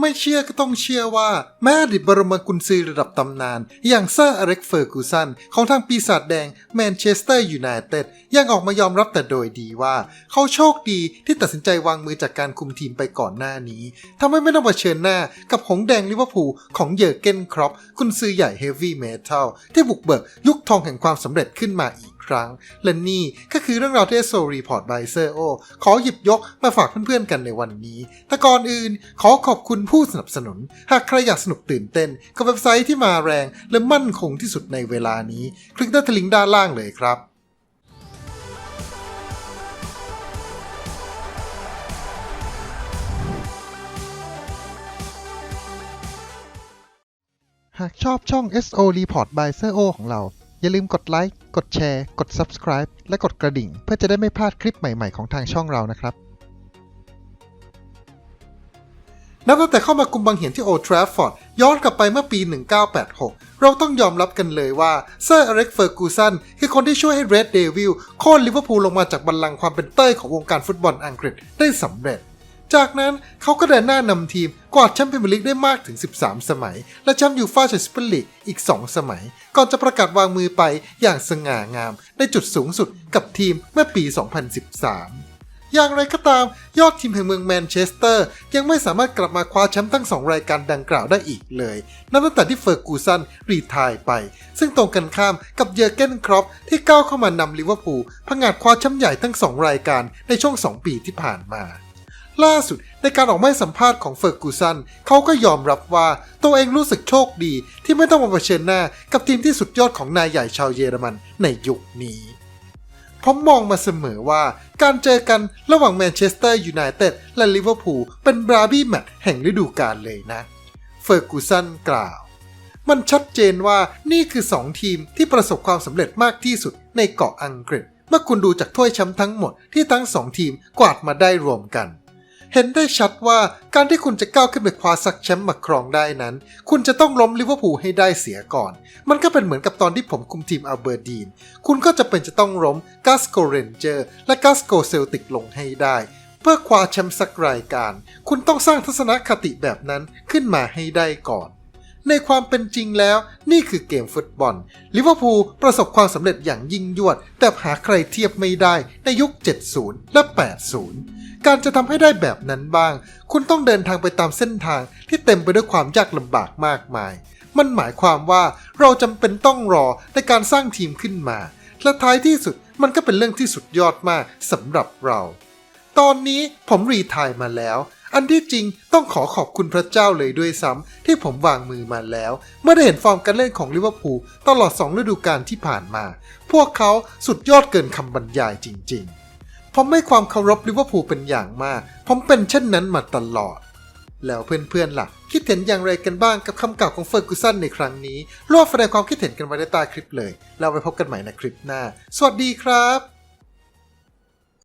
ไม่เชื่อก็ต้องเชื่อว่า แม่อดิตบรมกุญซือระดับตำนาน อย่างเซอร์อเล็กเฟอร์กูสันของทางปีศาจแดงแมนเชสเตอร์ยูไนเต็ดยังออกมายอมรับแต่โดยดีว่า เขาโชคดีที่ตัดสินใจวางมือจากการคุมทีมไปก่อนหน้านี้ทำให้ไม่ต้องเผชิญหน้ากับหงแดงลิเวอร์พูลของเยอร์เกนครอปกุญซือใหญ่เฮฟวี่เมทัลที่บุกเบิกยุคทองแห่งความสำเร็จขึ้นมาอีก ครั้ง และนี่ก็คือเรื่องราวที่โซรีพอร์ตไบเซอร์โอขอหยิบยกมาฝากเพื่อนๆกันในวันนี้ แต่ก่อนอื่นขอขอบคุณผู้สนับสนุน หากใครอยากสนุกตื่นเต้นกับเว็บไซต์ที่มาแรงและมั่นคงที่สุดในเวลานี้ คลิกด้ที่ลิงด้านล่างเลยครับหากชอบช่อง SO Report by s e o ของเรา อย่าลืมกดไลค์กดแชร์ กด Subscribe และกดกระดิ่ง เพื่อจะได้ไม่พลาดคลิปใหม่ๆของทางช่องเรานะครับนับตั้งแต่เข้ามากุมบังเหียนที่โอทราฟฟอร์ดย้อนกลับไปเมื่อปี 1986 เราต้องยอมรับกันเลยว่าเซอร์อเล็กเฟอร์กูสันคือคนที่ช่วยให้เรดเดวิลโค่นลิเวอร์พูลลงมาจากบัลลังก์ความเป็นเต้ยของวงการฟุตบอลอังกฤษได้สำเร็จ จากนั้นเขาก็เดินหน้านำทีมกวาดแชมป์พรีเมียร์ลีกได้มากถึง 13 สมัย และแชมป์ยูฟ่าแชมเปี้ยนลีกอีก 2 สมัย ก่อนจะประกาศวางมือไปอย่างสง่างามในจุดสูงสุดกับทีมเมื่อปี 2013อย่างไรก็ตามยอดทีมแห่งเมืองแมนเชสเตอร์ ยังไม่สามารถกลับมาคว้าแชมป์ทั้งสองรายการดังกล่าวได้อีกเลย นับตั้งแต่ที่เฟอร์กูสันรีทายไป ซึ่งตรงกันข้ามกับเยอร์เกนครอปที่ก้าวเข้ามานำลิเวอร์พูลผงาดคว้าแชมป์ใหญ่ทั้งสองรายการในช่วง 2 ปีที่ผ่านมา ล่าสุดในการออกมาสัมภาษณ์ของเฟอร์กูสันเขาก็ยอมรับว่าตัวเองรู้สึกโชคดี ที่ไม่ต้องมาเผชิญหน้ากับทีมที่สุดยอดของนายใหญ่ชาวเยอรมันในยุคนี้ผมมองมาเสมอว่าการเจอกันระหว่างแมนเชสเตอร์ยูไนเต็ดและลิเวอร์พูลเป็นบราบี้แมตช์แห่งฤดูกาลเลยนะ เฟอร์กูสันกล่าว มันชัดเจนว่านี่คือ 2 ทีมที่ประสบความสำเร็จมากที่สุดในเกาะอังกฤษ เมื่อคุณดูจากถ้วยแชมป์ทั้งหมดที่ทั้ง 2 ทีมกวาดมาได้รวมกัน เห็นได้ชัดว่าการที่คุณจะก้าวขึ้นไปคว้าซักแชมป์มาครองได้นั้น คุณจะต้องล้มลิเวอร์พูลให้ได้เสียก่อน มันก็เป็นเหมือนกับตอนที่ผมคุมทีมอัลเบอร์ดีน คุณก็จะเป็นจะต้องล้มกาสโกเรนเจอร์และกาสโกเซลติกลงให้ได้ เพื่อคว้าแชมป์สักรายการ คุณต้องสร้างทัศนคติแบบนั้นขึ้นมาให้ได้ก่อน ในความเป็นจริงแล้ว นี่คือเกมฟุตบอลลิเวอร์พูลประสบความสำเร็จอย่างยิ่งยวด แต่หาใครเทียบไม่ได้ในยุค 70 และ 80 การจะทำให้ได้แบบนั้นบ้าง คุณต้องเดินทางไปตามเส้นทางที่เต็มไปด้วยความยากลำบากมากมาย มันหมายความว่าเราจำเป็นต้องรอในการสร้างทีมขึ้นมา และท้ายที่สุดมันก็เป็นเรื่องที่สุดยอดมากสำหรับเรา ตอนนี้ผมรีทายมาแล้ว อันที่จริงต้องขอขอบคุณพระเจ้าเลยด้วยซ้ำที่ผมวางมือมาแล้ว เมื่อได้เห็นฟอร์มการเล่นของลิเวอร์พูลตลอด 2 ฤดูกาลที่ผ่านมา พวกเขาสุดยอดเกินคำบรรยายจริง ๆ ผมให้ความเคารพลิเวอร์พูลเป็นอย่างมาก ผมเป็นเช่นนั้นมาตลอด แล้วเพื่อนๆล่ะ คิดเห็นอย่างไรกันบ้างกับคำกล่าวของเฟอร์กูสันในครั้งนี้ร่วมแสดงความคิดเห็นกันไว้ในใต้คลิปเลย แล้วไว้พบกันใหม่ในคลิปหน้า สวัสดีครับ